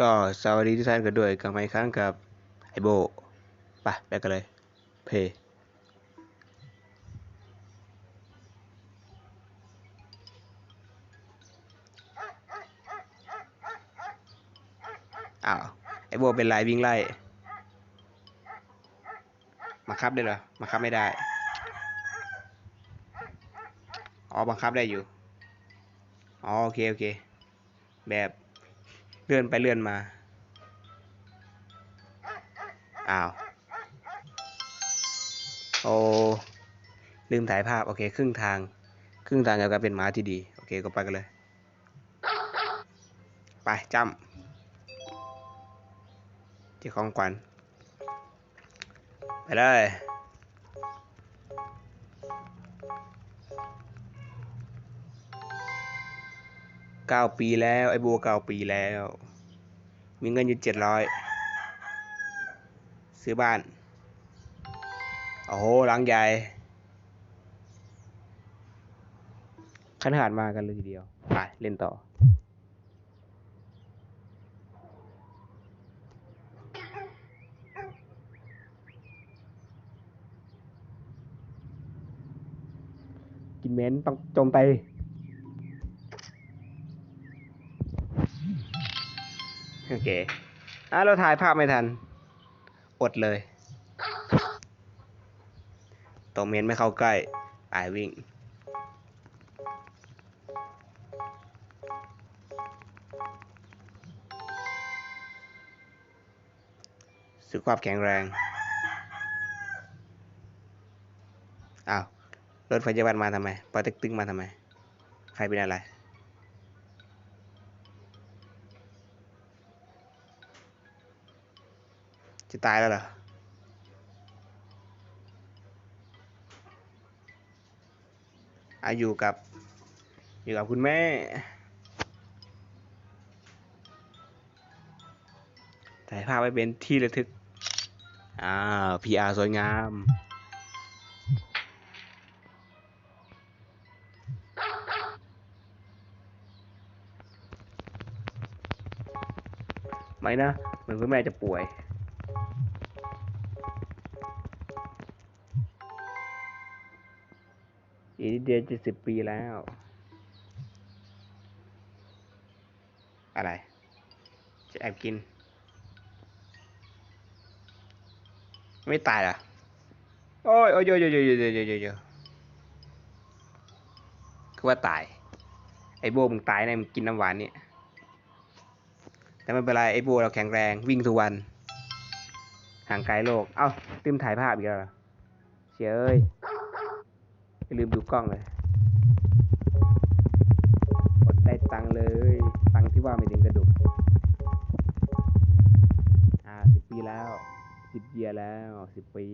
ก็สวัสดีทุกท่านกันด้วยกลับมาอีกครั้งกับไอโบไปไปกันเลย เพย์อ้าวไอโบเป็นไรวิ่งไล่บังคับได้เหรอบังคับไม่ได้ อ๋อบังคับได้อยู่ อ๋อโอเคโอเค แบบ เลื่อนไปเลื่อนมา อ้าว โอ้ ลืมถ่ายภาพ โอเค ครึ่งทาง ครึ่งทางกับการเป็นหม้าที่ดี โอเค ก็ไปกันเลย ไปจำที่ของขวัญ ไปเลย เก้าปีแล้ว ไอ้บัวเก้าปีแล้ว มีเงินอยู่เจ็ดร้อยซื้อบ้าน โอ้โหหลังใหญ่ขนาดมากันเลยทีเดียว ไป เล่นต่อ กินเม้นต้องจมไป เคอะเราถ่ายภาพไม่ทัน อดเลยตรงเมนไม่เข้าใกล้ไปวิ่ง สุขภาพแข็งแรง อ้าว รถพยาบาลมาทำไมปอเต็กตึงมาทำไม ใครเป็นอะไร จะตายแล้วเหรออาอยู่กับอยู่กับคุณแม่ ถ่ายภาพไว้เป็นที่ระทึกอ้าว PR สวยงาม ไม่นะ เหมือนคุณแม่จะป่วย อีกนิดเดียวเจ็ดสิบปีแล้ว อะไร จะแอบกิน ไม่ตายเหรอ โอ้ยโอ้ยโอ้ยโอ้ยโอ้ยโอ้ยโอ้ยคือว่าตาย ไอ้โบมึงตายแนมึงกินน้ำหวานเนี่ย แต่ไม่เป็นไร ไอ้โบเราแข็งแรงวิ่งทุกวันห่างไกลโลก เอ้าติมถ่ายภาพอีกแล้วเชียเอ้ย อย่าลืมดูกล้องเลยกดได้ตังเลย ตังที่ว่าไม่ถึงกระดูกอ่าสิบปีแล้วสิบเยียแล้วสิบปี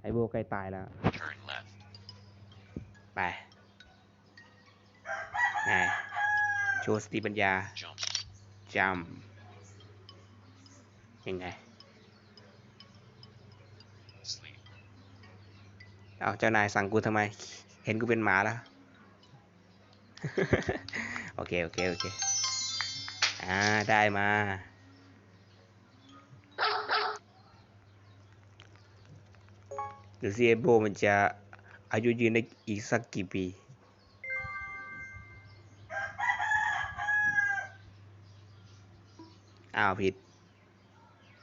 ไอโบใกล้ตายแล้ว ไปไงโชว์สติปัญญาจำยังไง เอาเจ้านายสั่งกูทำไม เห็นกูเป็นหมาแล้ว โอเค โอเค โอเค อ่า ได้มาหรือซีเอโบมันจะอายุยืนได้อีกสักกี่ปีอ้าวผิด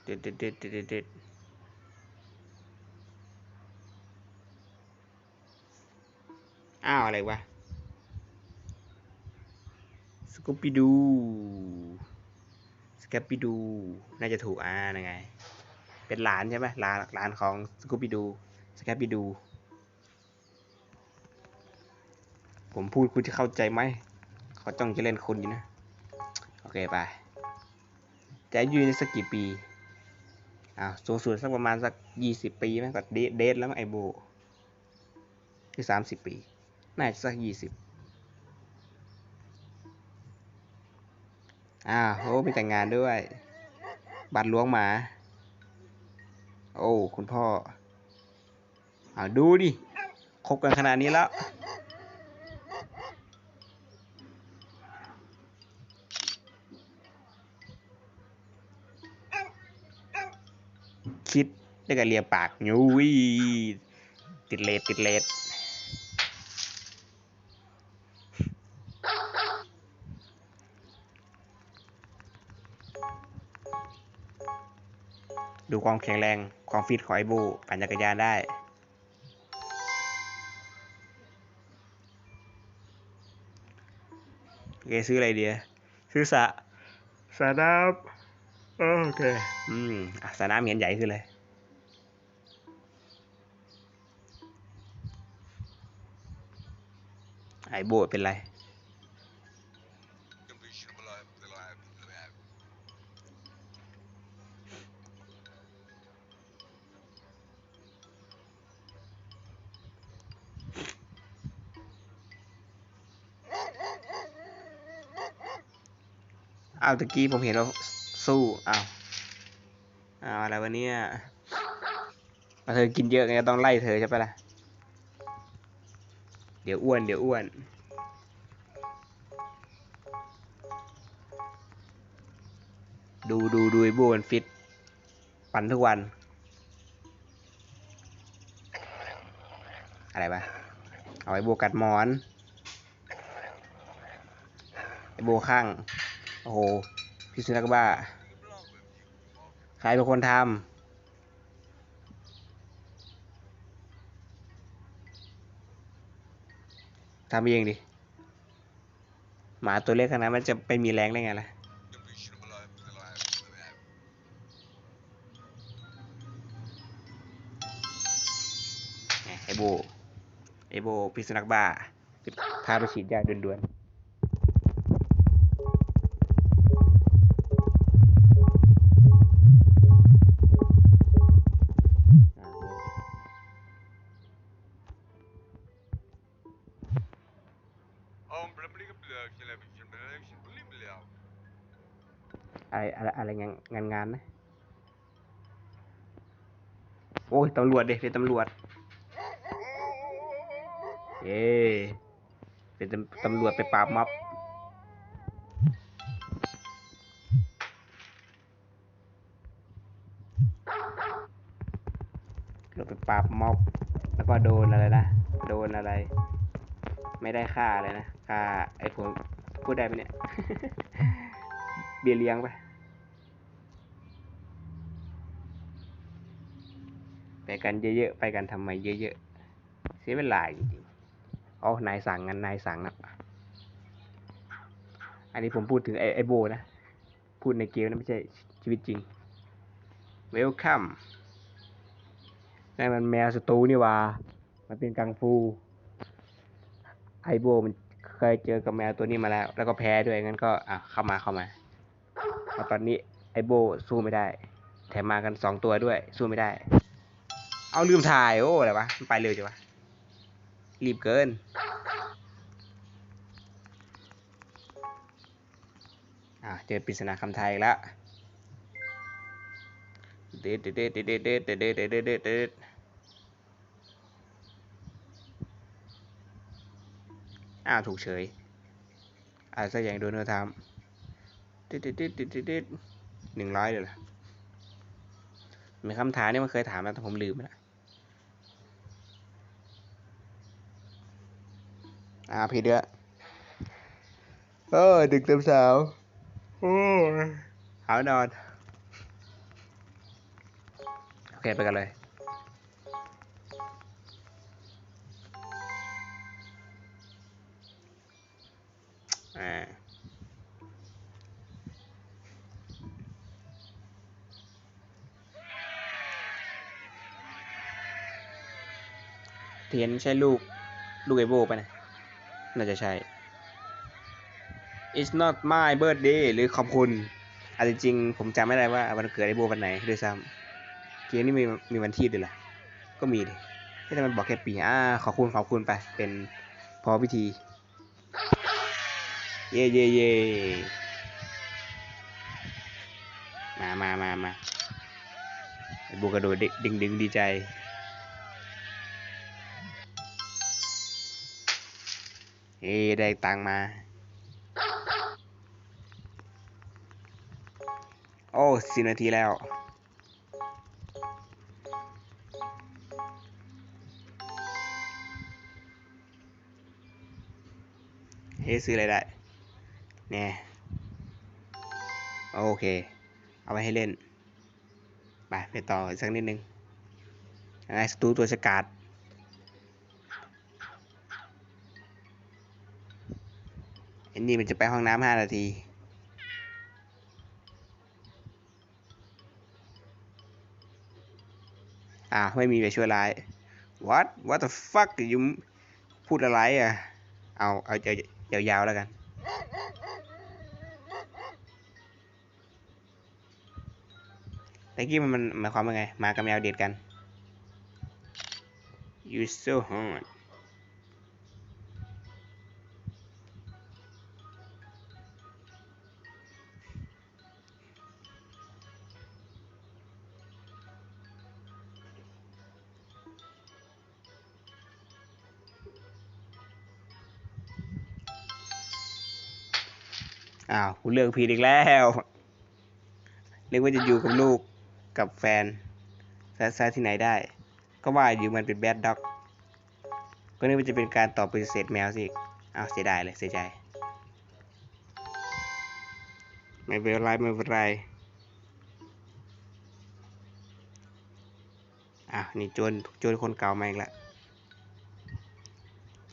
เด็ดเด็ดเด็ดเด็ดเด็ด อ้าวอะไรวะสกูป i ดูสแกปปิดู น่าจะถูกอ่านังไง เป็นหลานใช่ไหมหลานหลานของสกูป i ดูสแกปปิดู ผมพูดคุณจะเข้าใจไหม เขาจ้องจะเล่นคุณอยู่นะ โอเคไปจะอายู่ในสักกี่ปีอ้าวสูงสุดสักประมาณสักยี่สิบปีไหมก็เดทเดทแล้วมั้งไอโบคือสามสิบปี ม็กซ์สักยี่สิบอ้าวโหมีแต่งงานด้วย บัตรล้วงหมา โอ้ คุณพ่ออดูดิ คบกันขนาดนี้แล้ว คิดได้กันเลียปากยูวิติดเลดติดเลด ดูความแข็งแรงความฟิตของไอบูปั่นจักรยานได้ โอเคซื้ออะไรเดียซื้อสระสระน้ำโอเค อืมอะสระน้ำเห็นใหญ่ขึ้นเลยไอ้โบดเป็นไร อ้าวตะกี้ผมเห็นว่าสู้อ้าวอ้าวอะไรวะเนี่ยมาเธอกินเยอะไงต้องไล่เธอใช่ปะล่ะเดี๋ยวอ้วนเดี๋ยวอ้วนดูดูดูไอ้บูมันฟิต ปั่นทุกวัน อะไรปะเอาไอ้โบกัดหมอน ไอ้โบข้าง โอ้โหพี่สุนัขบ้า ใครเป็นคนทำ ทำเองดิ หมาตัวเล็กขนาดนั้นมันจะไปมีแรงได้ไงล่ะไอโบ ไอโบพิษสุนัขบ้าพาไปฉีดยาด่วนๆ งานงานนะ โอ้ยตำรวจเด็กเป็นตำรวจ เย้เป็นตำรวจไปปราบม็อบเราไปปราบม็อบ แล้วก็โดนอะไรนะ โดนอะไร ไม่ได้ค่าอะไรนะ ค่าไอ้ผมพูดได้ไหมเนี่ย เบียเลี้ยงไป ไป กันเยอะๆ ไปกันทำไมเยอะๆ เสียเวลาจริงๆอ๋อนายสั่งงานนายสั่งนะอันนี้ผมพูดถึงไอ้ไอโบนะ พูดในเกมนะไม่ใช่ชีวิตจริง Welcome นั่นมันแมวสตูนี่ว่า มันเป็นกังฟู ไอโบมันเคยเจอกับแมวตัวนี้มาแล้ว แล้วก็แพ้ด้วย งั้นก็ อะ เข้ามาเข้ามาตอนนี้ไอโบสู้ไม่ได้ แถมมากันสองตัวด้วย สู้ไม่ได้ เอาลืมถ่าย โอ้อะไรวะ มันไปเร็วจังวะ รีบเกิน อ่าเจอปริศนาคำไทยอีกแล้วเด็ดเด็ดเด็ดเด็ดเด็ดเด็ดเด็ดเด็ดเด็ดเด็ดอ้าวถูกเฉยอะไรสักอย่างโดนเธอทำเด็ดเด็ดเด็ดเด็ดเด็ดเด็ดหนึ่งร้อยเลยเหรอมีคำถามนี่มันเคยถามแล้วแต่ผมลืมไปแล้ว อ่าผิดเด้อเออดึกเต็มสาวโอ้ยหาวนอน โอเค ไปกันเลยอ่าเทียนใช่ลูก ลูกไอโบไปะนะ น่าจะใช่ It's not my birthday หรือขอบคุณอาจจริงผมจำไม่ได้ว่าวันเกิดไอโบวันไหนด้วยซ้ำเกมนี้มีมีวันที่ด้วยเหรอก็มีดิแต่มันบอกแค่ปีอ่าขอบคุณขอบคุณไป เป็นพอพิธี เย่เย่เย่มามามามาไอโบกระโดดดึงดึงดีใจ เอ้ได้ตังมา โอ้สินาทีแล้ว เฮ้ซื้ออะไรได้ เนี่ย โอเค เอาไปให้เล่น ไป ไปต่อสักนิดนึงไอ้สตูตัวสกัด อนี่มันจะไปห้องน้ำห้านาที อ่าไม่มีไปช่วยร้าย what what the fuck ยุมพูดอะไรอะ เอา เอาเอายาวๆแล้วกันตะกี้มันมันหมายความว่าไง มากับแมวเดทกัน you so hot อ้าวกูเลือกผิดอีกแล้วเรียกว่าจะอยู่กับลูกกับแฟนแซะที่ไหนได้ ก็ว่าอยู่มันเป็นแบดด็อกก็นึกว่าจะเป็นการตอบปฏิเสธแมวสิอ้าวเสียดายเลยเสียใจ ไม่เป็นไรไม่เป็นไรอ้าวนี่โจนโจนคนเก่ามาอีกแล้ว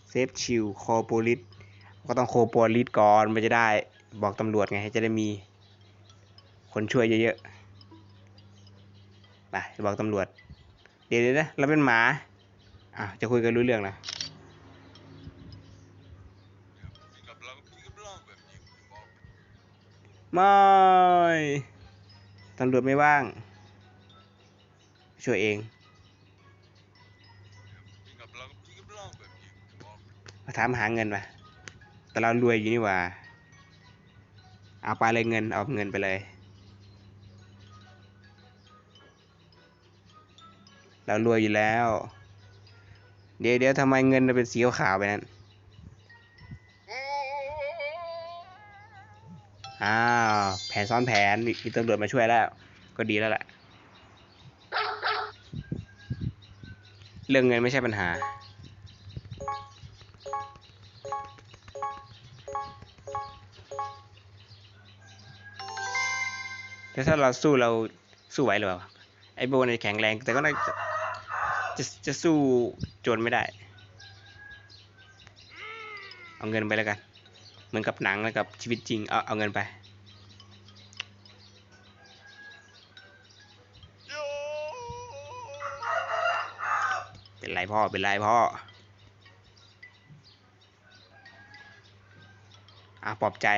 เซฟชิลโคโปลิสก็ต้องโคโปลิสก่อนมันจะได้ บอกตำรวจไงจะได้มี คนช่วยเยอะๆ ไปบอกตำรวจ เดี๋ยวนะเราเป็นหมา อะจะคุยกันรู้เรื่องนะไม่ตำรวจไม่ว่าง ช่วยเองมาถามหาเงินมาแต่เรารวยอยู่นี่ว่า เอาไปเลยเงินเอาเงินไปเลย เรารวยอยู่แล้ว เดี๋ยวเดี๋ยวทำไมเงินมันเป็นสีขาวไปนั้นอ้าวแผนซ้อนแผนมีตำรวจมาช่วยแล้ว ก็ดีแล้วแหละเรื่องเงินไม่ใช่ปัญหา แต่ถ้าเราสู้เราสู้ไหวหรือเปล่าไอ้โบนแข็งแรง แต่ก็น่าจะจะจะสู้โจรไม่ได้ เอาเงินไปแล้วกัน เหมือนกับหนังแล้วกับชีวิตจริง เอาเอาเงินไปเป็นไรพ่อ เป็นไรพ่ออะปลอบใจ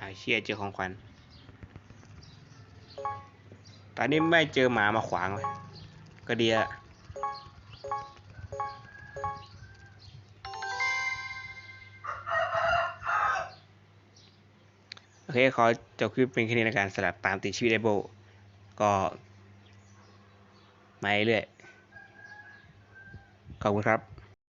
อ่า เชี่ยเจอของขวัญ ตอนนี้ไม่เจอหมามาขวางเลยก็ดีละโอเค ขอจบคลิปเป็นแค่นี้ในการสลับตามติดชีวิตไอโบ ก็มาเรื่อย ขอบคุณครับ